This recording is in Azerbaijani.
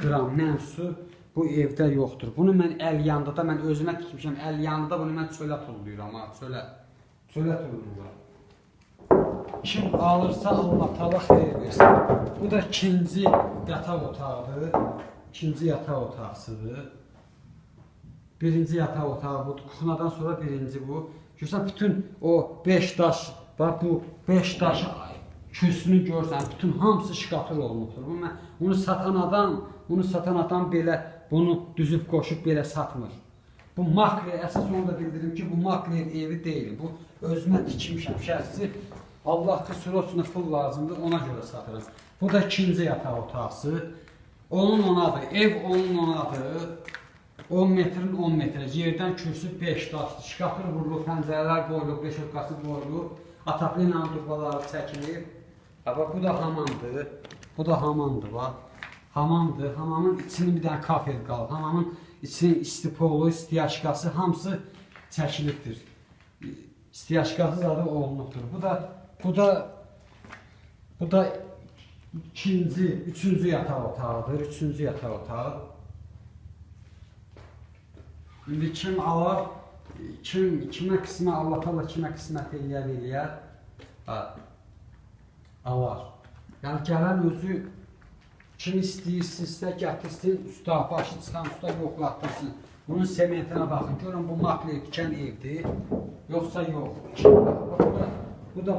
qram nə su bu evdə yoxdur. Bunu mən əl yanında da mən özümə tikmişəm. Əl yanında bunu mən çölə tullayıram ha, çölə. Çölə tullayıram. Kim alırsa Allah Taala xeyir versin. Bu da ikinci yataq otağıdır. İkinci yataq otağısıdır. Birinci yataq otağı budur. Kuxnadan sonra birinci bu. Görsən bütün o 5 daş, bax bu 5 daş kürsünü görsən, bütün hamısı şkatır olmuşdur. Bu mən bunu satan adam, bunu satan adam belə bunu düzüb qoşub belə satmır. Bu makler, əsas onu da bildirim ki, bu makler evi deyil. Bu özümə tikmişəm şəxsi. Allah qısırosuna pul lazımdır, ona görə satıram. Bu da ikinci yataq otaqsı. Onun onadır, ev onun onadır. 10 metrin 10 metrə, yerdən kürsü 5 daşdır, şkafır vurulub, pəncərələr qoyulub, beşoqqası qoyulub, ataqlı ilə durbaları çəkilib. Bax, bu da hamandır, bu da hamandır, bax. Hamamdır, hamamın içinin bir dənə kafe qalıb, hamamın içinin istipolu, istiyaşkası, hamısı çəkilibdir. İstiyaşkası zadı olunubdur. Bu da, bu da, bu da ikinci, üçüncü yataq otağıdır, üçüncü yataq otağı. İndi kim alar, kim kimə qismət Allah Allah kimə qismət eləyər eləyər. Ha. Alar. Yəni gələn özü kim istəyirsinizsə gətirsin, usta başı çıxan usta yoxlatdırsın. Bunun sementinə baxın, görün bu makler tikən evdir, yoxsa yox. Bu da, bu da